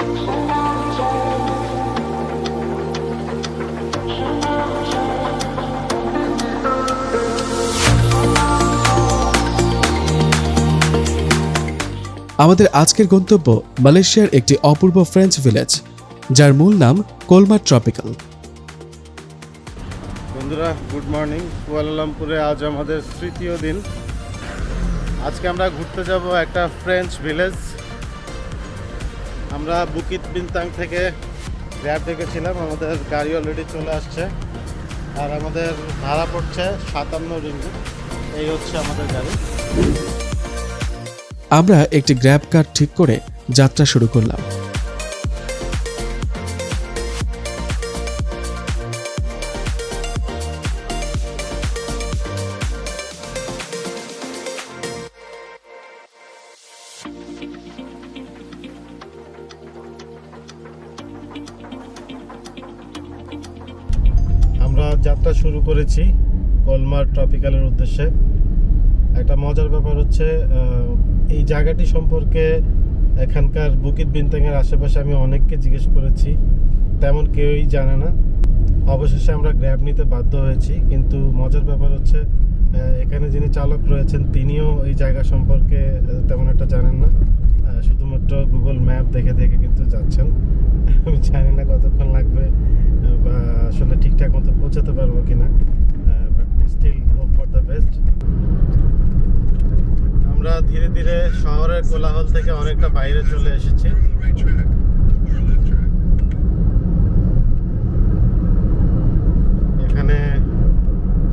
আমাদের আজকের গন্তব্য মালয়েশিয়ার একটি অপূর্ব ফ্রেঞ্চ ভিলেজ যার মূল নাম কোলমা ট্রপিক্যাল বন্ধুরা গুড মর্নিং কুয়ালালামপুরে আজ আমাদের তৃতীয় দিন। আজকে আমরা ঘুরতে যাব একটা ফ্রেঞ্চ ভিলেজ আমরা বুকিত বিনতাং থেকে গ্র্যাব ডেকেছিলাম, আমাদের গাড়ি অলরেডি চলে আসছে। আর আমাদের ভাড়া পড়ছে সাতান্ন রিঙ্গি। এই হচ্ছে আমাদের গাড়ি। আমরা একটি গ্র্যাব কার ঠিক করে যাত্রা শুরু করলাম। যাত্রা শুরু করেছি কলমার ট্রপিক্যালের উদ্দেশ্যে। একটা মজার ব্যাপার হচ্ছে এই জায়গাটি সম্পর্কে এখানকার বুকিত বিনতাংয়ের আশেপাশে আমি অনেককে জিজ্ঞেস করেছি, তেমন কেউই জানে না। অবশেষে আমরা গ্র্যাব নিতে বাধ্য হয়েছি, কিন্তু মজার ব্যাপার হচ্ছে এখানে যিনি চালক রয়েছেন তিনিও এই জায়গা সম্পর্কে তেমন একটা জানেন না। ম্যাপ দেখে দেখে কিন্তু যাচ্ছেন। আমি জানি না কতক্ষণ লাগবে, বা আসলে ঠিকঠাক মতো পৌঁছাতে পারব কিনা but still hope for the best আমরা ধীরে ধীরে শহরের কোলাহল থেকে অনেকটা বাইরে চলে এসেছি। এখানে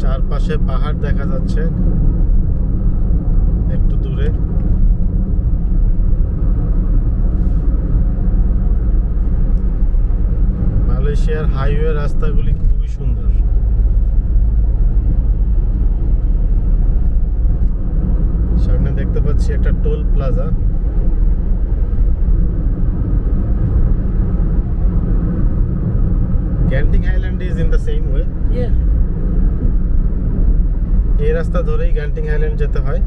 চারপাশে পাহাড় দেখা যাচ্ছে একটু দূরে মালয়েশিয়ার হাইওয়ে রাস্তাগুলি খুবই সুন্দর। সামনে দেখতে পাচ্ছি একটা toll plaza. Genting island is in the same way এই রাস্তা ধরেই গ্যান্টিং আইল্যান্ড যেতে হয়।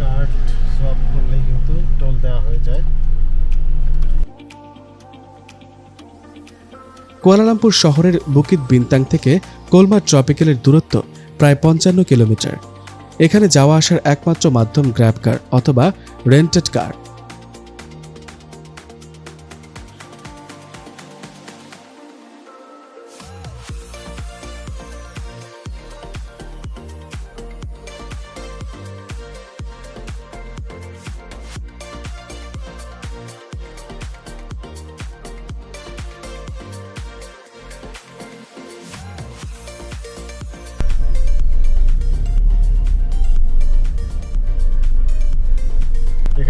কার্ড সোয়াপ করলেই কিন্তু টোল দেওয়া হয়ে যায়। কুয়ালালামপুর শহরের বুকিত বিন্তাং থেকে কোলমা ট্রপিক্যালের দূরত্ব প্রায় পঞ্চান্ন কিলোমিটার। এখানে যাওয়া আসার একমাত্র মাধ্যম গ্র্যাব কার অথবা রেন্টেড কার।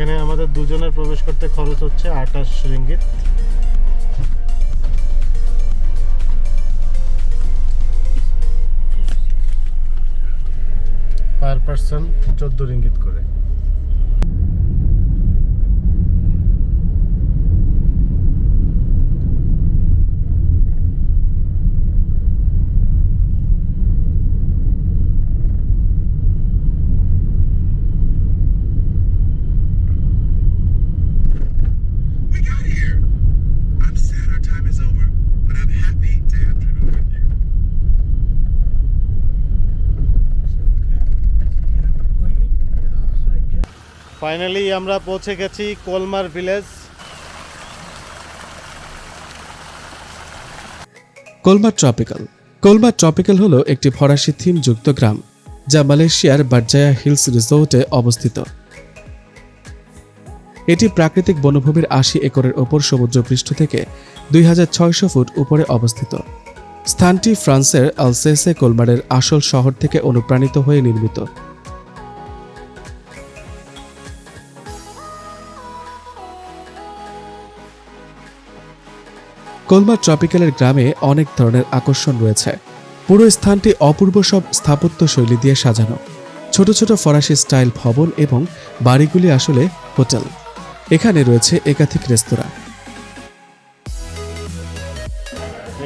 এখানে আমাদের দুজনের প্রবেশ করতে খরচ হচ্ছে আঠাশ রিঙ্গিত। পার পার্সন চোদ্দ রিঙ্গিত করে। ফাইনালি আমরা পৌঁছে গেছি কোলমার village. Colmar tropical. Colmar tropical হলো একটি ফরাসি থিম যুক্ত গ্রাম, যা মালয়েশিয়ার বারজায়া হিলস রিসোর্টে অবস্থিত। এটি প্রাকৃতিক বনভূমির আশি একরের ওপর সমুদ্রপৃষ্ঠ থেকে দুই হাজার ছয়শো ফুট উপরে অবস্থিত। স্থানটি ফ্রান্সের আলসেসে কোলমারের আসল শহর থেকে অনুপ্রাণিত হয়ে নির্মিত। কোলমা ট্রপিক্যালের গ্রামে অনেক ধরনের আকর্ষণ রয়েছে। পুরো স্থানটি অপূর্ব সব স্থাপত্য শৈলী দিয়ে সাজানো। ছোট ছোট ফরাসি স্টাইল ভবন এবং বাড়িগুলি আসলে হোটেল। এখানে রয়েছে একাধিক রেস্তোরাঁ।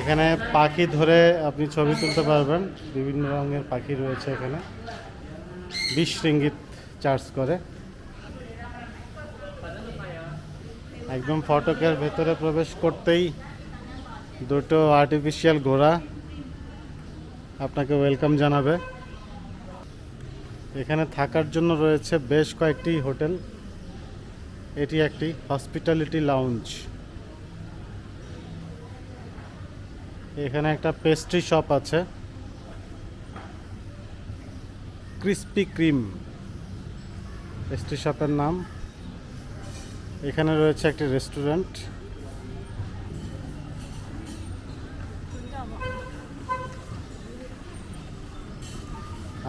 এখানে পাখি ধরে আপনি ছবি তুলতে পারবেন। বিভিন্ন রঙের পাখি রয়েছে এখানে। বিশ রিঙ্গিত চার্জ করে। একদম ফটকের ভেতরে প্রবেশ করতেই দুটো আর্টিফিশিয়াল ঘোড়া আপনাকে ওয়েলকাম জানাবে। এখানে থাকার জন্য রয়েছে বেশ কয়েকটি হোটেল। এটি একটি হসপিটালিটি লাউঞ্জ এখানে একটা পেস্ট্রি শপ আছে। ক্রিস্পি ক্রিম পেস্ট্রি শপের নাম। এখানে রয়েছে একটি রেস্টুরেন্ট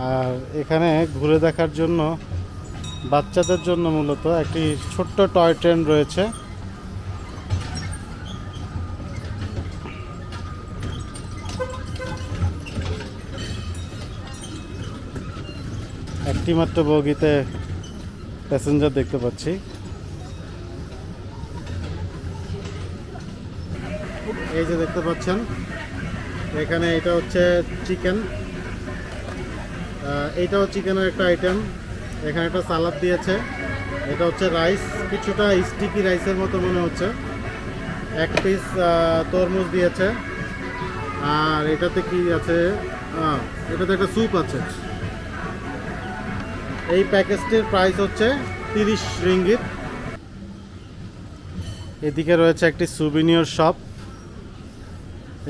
আর এখানে ঘুরে দেখার জন্য বাচ্চাদের জন্য মূলত একটি ছোট্ট টয় ট্রেন রয়েছে। একটি মাত্র বগিতে প্যাসেঞ্জার দেখতে পাচ্ছি। এই যে দেখতে পাচ্ছেন এখানে এটা হচ্ছে চিকেন। এইটাও চিকেনের একটা আইটেম এখানে একটা সালাদ দিয়েছে। এটা হচ্ছে রাইস কিছুটা স্টিকি রাইসের মতো মনে হচ্ছে। এক পিস তরমুজ দিয়েছে। আর এটাতে কি আছে? এটাতে একটা স্যুপ আছে। এই প্যাকেজটির প্রাইস হচ্ছে তিরিশ রিঙ্গিত। এদিকে রয়েছে একটি সুবিনিয়র শপ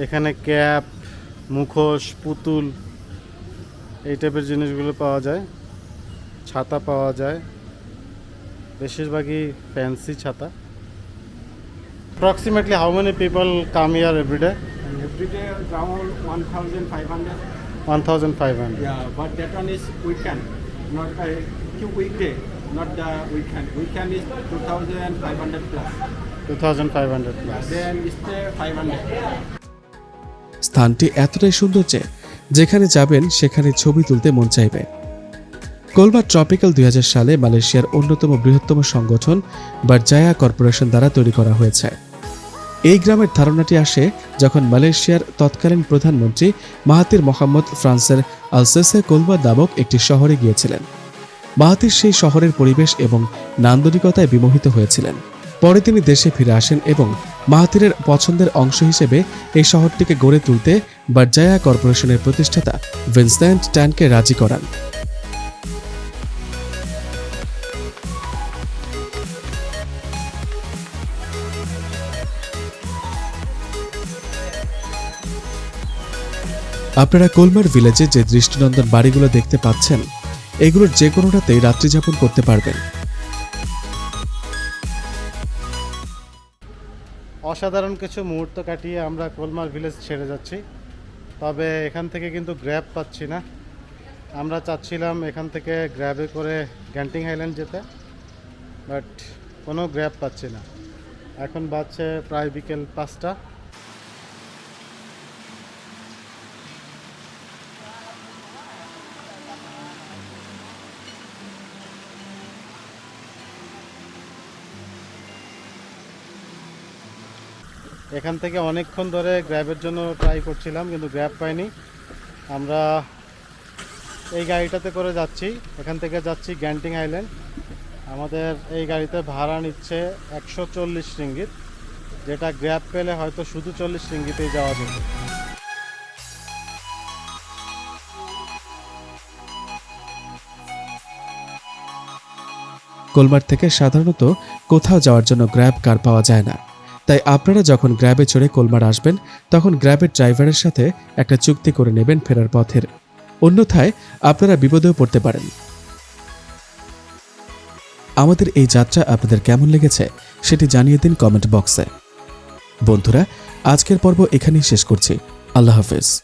এখানে ক্যাপ মুখোশ পুতুল এই টাইপের জিনিসগুলো পাওয়া যায়। ছাতা পাওয়া যায়। বেশিরভাগই ফ্যান্সি ছাতা। Approximately how many people come here everyday two thousand five hundred plus স্থানটি এতটাই সুন্দর যে যেখানে যাবেন সেখানে ছবি তুলতে মন চাইবে। কোলবা ট্রপিক্যাল দুই সালে মালয়েশিয়ার অন্যতম বৃহত্তম সংগঠন বারজায়া কর্পোরেশন দ্বারা তৈরি করা হয়েছে। এই গ্রামের ধারণাটি আসে যখন মালয়েশিয়ার তৎকালীন প্রধানমন্ত্রী মাহাতির মোহাম্মদ ফ্রান্সের আলসেসে কোলবা নামক একটি শহরে গিয়েছিলেন। মাহাতির সেই শহরের পরিবেশ এবং নান্দনিকতায় বিমোহিত হয়েছিলেন। পরে তিনি দেশে ফিরে আসেন এবং মাহাতিরের পছন্দের অংশ হিসেবে এই শহরটিকে গড়ে তুলতে বারজায়া কর্পোরেশনের প্রতিষ্ঠাতা ভিনসেন্ট ট্যানকে রাজি করান। আপনারা কোলমার ভিলেজে যে দৃষ্টিনন্দন বাড়িগুলো দেখতে পাচ্ছেন, এগুলোর যে কোনোটাতেই রাত্রিযাপন করতে পারবেন। অসাধারণ কিছু মুহূর্ত কাটিয়ে আমরা কোলমার ভিলেজ ছেড়ে যাচ্ছি। তবে এখান থেকে কিন্তু গ্র্যাব পাচ্ছি না। আমরা চাচ্ছিলাম এখান থেকে গ্র্যাবে করে গ্যান্টিং হাইল্যান্ড যেতে বাট কোনো গ্র্যাব পাচ্ছি না। এখন বাজছে প্রায় বিকেল পাঁচটা। এখান থেকে অনেকক্ষণ ধরে গ্র্যাবের জন্য ট্রাই করছিলাম, কিন্তু গ্র্যাব পাইনি। আমরা এই গাড়িটাতে করে যাচ্ছি। এখান থেকে যাচ্ছি গ্যান্টিং আইল্যান্ড আমাদের এই গাড়িতে ভাড়া নিচ্ছে একশো চল্লিশ রিঙ্গিত, যেটা গ্র্যাব পেলে হয়তো শুধু চল্লিশ রিঙ্গিতেই যাওয়া যেত। কোলমার থেকে সাধারণত কোথাও যাওয়ার জন্য গ্র্যাব কার পাওয়া যায় না। তাই আপনারা যখন গ্র্যাবে চড়ে কোলমার আসবেন, তখন গ্র্যাবের ড্রাইভারের সাথে একটা চুক্তি করে নেবেন ফেরার পথের। অন্যথায় আপনারা বিপদেও পড়তে পারেন। আমাদের এই যাত্রা আপনাদের কেমন লেগেছে, সেটি জানিয়ে দিন কমেন্ট বক্সে। বন্ধুরা, আজকের পর্ব এখানেই শেষ করছি। আল্লাহ হাফেজ।